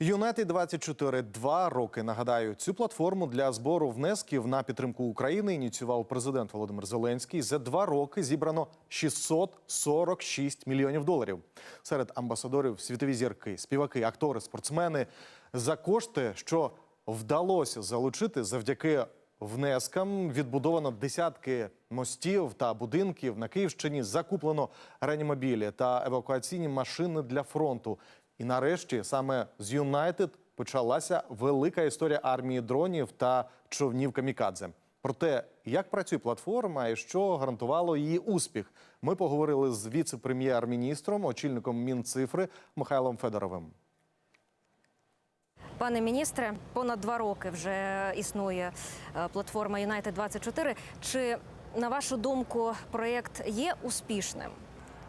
Юнайтед 24 два роки. Нагадаю, цю платформу для збору внесків на підтримку України ініціював президент Володимир Зеленський. За два роки зібрано 646 мільйонів доларів. Серед амбасадорів світові зірки, співаки, актори, спортсмени за кошти, що вдалося залучити завдяки внескам. Відбудовано десятки мостів та будинків на Київщині. Закуплено реанімобілі та евакуаційні машини для фронту. І нарешті саме з Юнайтед почалася велика історія армії дронів та човнів камікадзе. Про те, як працює платформа і що гарантувало її успіх, ми поговорили з віце-прем'єр-міністром, очільником Мінцифри Михайлом Федоровим. Пане міністре, понад два роки вже існує е, платформа United 24 Чи на вашу думку проєкт є успішним?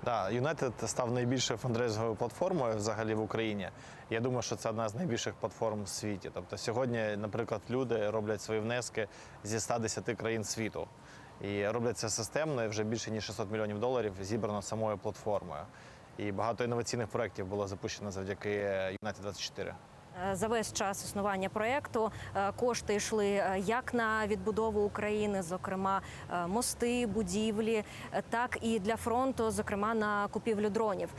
Да, Юнайтед став найбільшою фандрейзовою платформою взагалі в Україні. Я думаю, що це одна з найбільших платформ в світі. Тобто сьогодні, наприклад, люди роблять свої внески зі 110 країн світу. І роблять це системно, і вже більше ніж 600 мільйонів доларів зібрано самою платформою. І багато інноваційних проєктів було запущено завдяки Юнайтед 24 Е, За весь час існування проєкту е, кошти йшли е, як на відбудову України, зокрема е, мости, будівлі, е, так і для фронту, зокрема на купівлю дронів.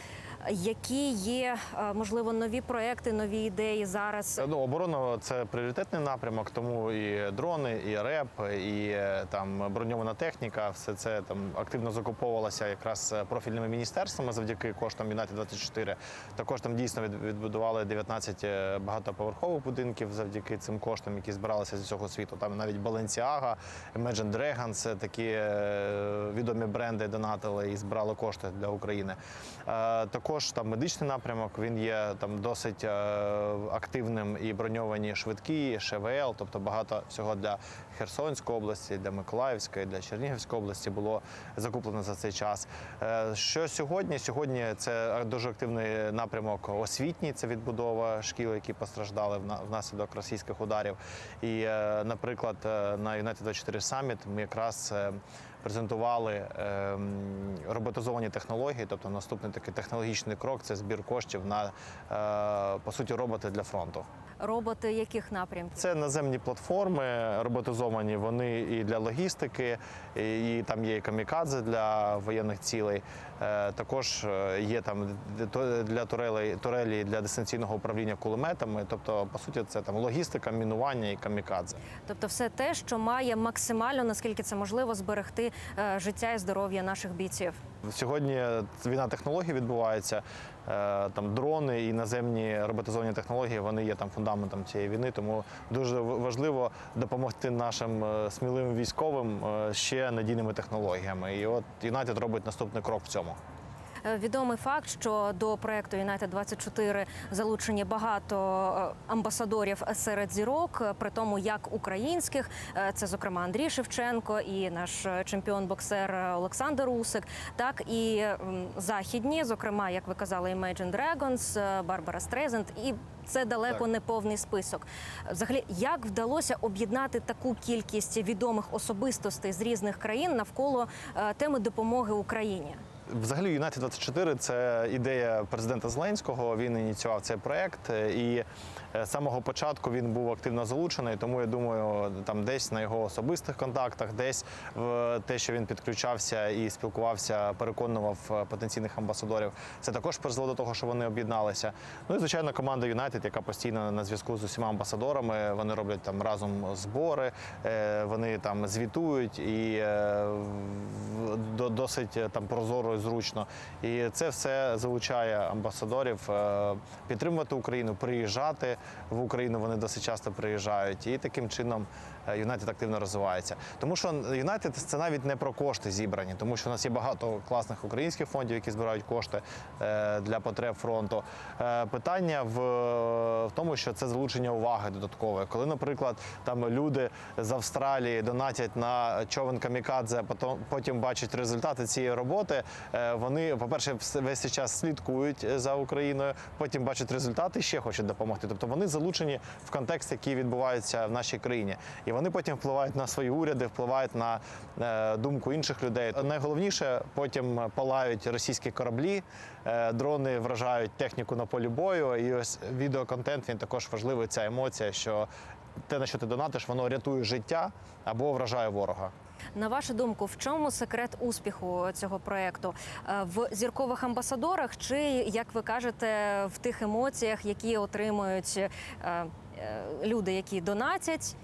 Які є е, можливо нові проекти, нові ідеї зараз? Ну, оборона це пріоритетний напрямок, тому і дрони, і РЕП, і е, там броньована техніка. Все це там активно закуповувалося якраз е, профільними міністерствами завдяки коштам Юнайтед 24 Також там дійсно відбудували 19 е, багатоповерхових будинків завдяки цим коштам, які збиралися з усього світу. Там навіть Balenciaga, Imagine Dragons, такі е, відомі бренди донатили і збирали кошти для України. Е, Також там медичний напрямок він є там досить е, активним і броньовані швидкі, ШВЛ, тобто багато всього для Херсонської області, для Миколаївської, для Чернігівської області було закуплено за цей час. Е, Що сьогодні? Сьогодні це дуже активний напрямок освітній. Це відбудова шкіл, які постраждали внаслідок російських ударів. І, е, наприклад, на United 24 Summit ми якраз презентували ем, роботизовані технології, тобто наступний такий технологічний крок це збір коштів на е, по суті роботи для фронту. Роботи яких напрямків? Це наземні платформи роботизовані. Вони і для логістики, і, там є і камікадзе для воєнних цілей. Е, також е, є там для турелей турелі для дистанційного управління кулеметами. Тобто, по суті, це там логістика, мінування і камікадзе. Тобто, все те, що має максимально, наскільки це можливо, зберегти е, життя і здоров'я наших бійців. Сьогодні війна технологій відбувається. Е, Там дрони і наземні роботизовані технології вони є там фундаментом цієї війни. Тому дуже важливо допомогти нашим е, сміливим військовим е, ще надійними технологіями. І от Юнайтед робить наступний крок в цьому. Е, Відомий факт, що до проекту United 24 залучені багато е, амбасадорів серед зірок, е, при тому як українських, це зокрема Андрій Шевченко і наш чемпіон-боксер Олександр Усик, так і західні, зокрема, як ви казали, Imagine Dragons, Барбара Стрейзенд, і це далеко Так. не повний список. Взагалі, як вдалося об'єднати таку кількість відомих особистостей з різних країн навколо теми допомоги Україні? Взагалі, Юнайтед 24 це ідея президента Зеленського. Він ініціював цей проект, і е, з самого початку він був активно залучений. Тому я думаю, там десь на його особистих контактах, десь в те, що він підключався і спілкувався, переконував е, потенційних амбасадорів. Це також призвело до того, що вони об'єдналися. Ну і звичайно, команда Юнайтед, яка постійно на зв'язку з усіма амбасадорами. Вони роблять там разом збори, е, вони там звітують і до- досить там прозоро зручно. І це все залучає амбасадорів е, підтримувати Україну, приїжджати в Україну. Вони досить часто приїжджають, і таким чином Юнайтед активно розвивається. Тому що Юнайтед це навіть не про кошти зібрані, тому що у нас є багато класних українських фондів, які збирають кошти е, для потреб фронту. Е, Питання в, в тому, що це залучення уваги додаткової. Коли, наприклад, там люди з Австралії донатять на човен камікадзе, потім, потім бачать результати цієї роботи, Е, Вони, по-перше, весь цей час слідкують е, за Україною, потім бачать результати ще хочуть допомогти. Тобто вони залучені в контекст, який відбувається в нашій країні, і вони потім впливають на свої уряди, впливають на е, думку інших людей. Найголовніше потім палають російські кораблі, е, дрони вражають техніку на полі бою. І ось відеоконтент він також важливий. Ця емоція, що те, на що ти донатиш, воно рятує життя або вражає ворога. На вашу думку, в чому секрет успіху цього проекту? Е, В зіркових амбасадорах чи, як ви кажете, в тих емоціях, які отримують люди, які донатять,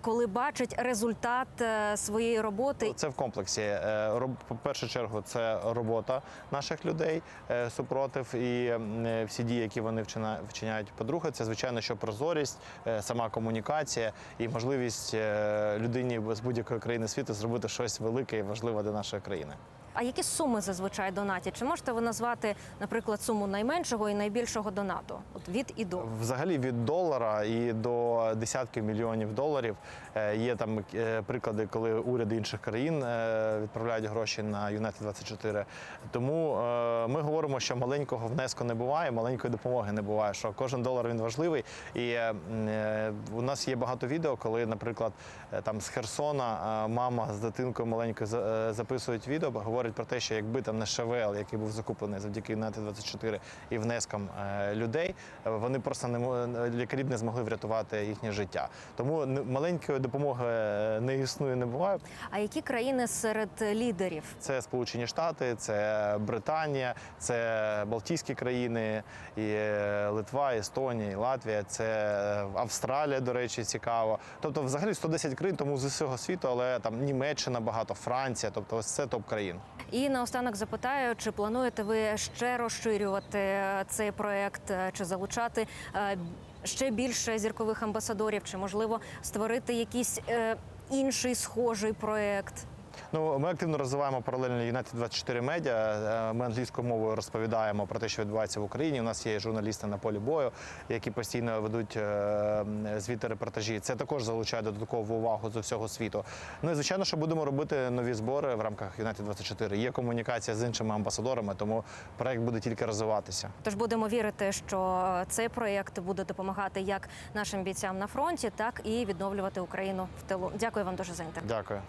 коли бачать результат е, своєї роботи? Це в комплексі. Е, По першу чергу, це робота наших людей е, супротив і е, всі дії, які вони вчиняють. По-друге, це звичайно, що прозорість, е, сама комунікація і можливість е, людині з будь-якої країни світу зробити щось велике і важливе для нашої країни. А які суми зазвичай донатять? Чи можете ви назвати, наприклад, суму найменшого і найбільшого донату? От від і до. Взагалі від долара і до десятків мільйонів доларів Е, є там е, приклади, коли уряди інших країн е, відправляють гроші на Юнайтед 24 Тому ми говоримо, що маленького внеску не буває, маленької допомоги не буває. Що кожен долар він важливий. І у нас є багато відео, коли, наприклад, там з Херсона мама з дитинкою маленькою за- записують відео, говорять про те, що якби там не ШВЛ, який був закуплений завдяки Юнайтед 24 і внескам е, людей, е, вони просто не мо- лікарі б не змогли врятувати їхнє життя. Тому маленької допомоги е, не існує, не буває. А які країни серед лідерів? Це Сполучені Штати, це Британія, це Балтійські країни, і е, Литва, Естонія, і Латвія, це е, Австралія, до речі, цікаво. Тобто, взагалі 110 країн, тому з усього світу, але там Німеччина багато, Франція, тобто ось це топ країн. І наостанок запитаю, чи плануєте ви ще розширювати е, цей проект, е, чи залучати е, ще більше зіркових амбасадорів, чи можливо створити якийсь інший схожий проект? Ну, ми активно розвиваємо паралельно United 24 медіа. Ми англійською мовою розповідаємо про те, що відбувається в Україні. У нас є журналісти на полі бою, які постійно ведуть е, звіти репортажі. Це також залучає додаткову увагу з усього світу. Ну і звичайно, що будемо робити нові збори в рамках United 24. Є комунікація з іншими амбасадорами, тому проект буде тільки розвиватися. Тож будемо вірити, що цей проєкт буде допомагати як нашим бійцям на фронті, так і відновлювати Україну в тилу. Дякую вам дуже за інтерв'ю. Дякую.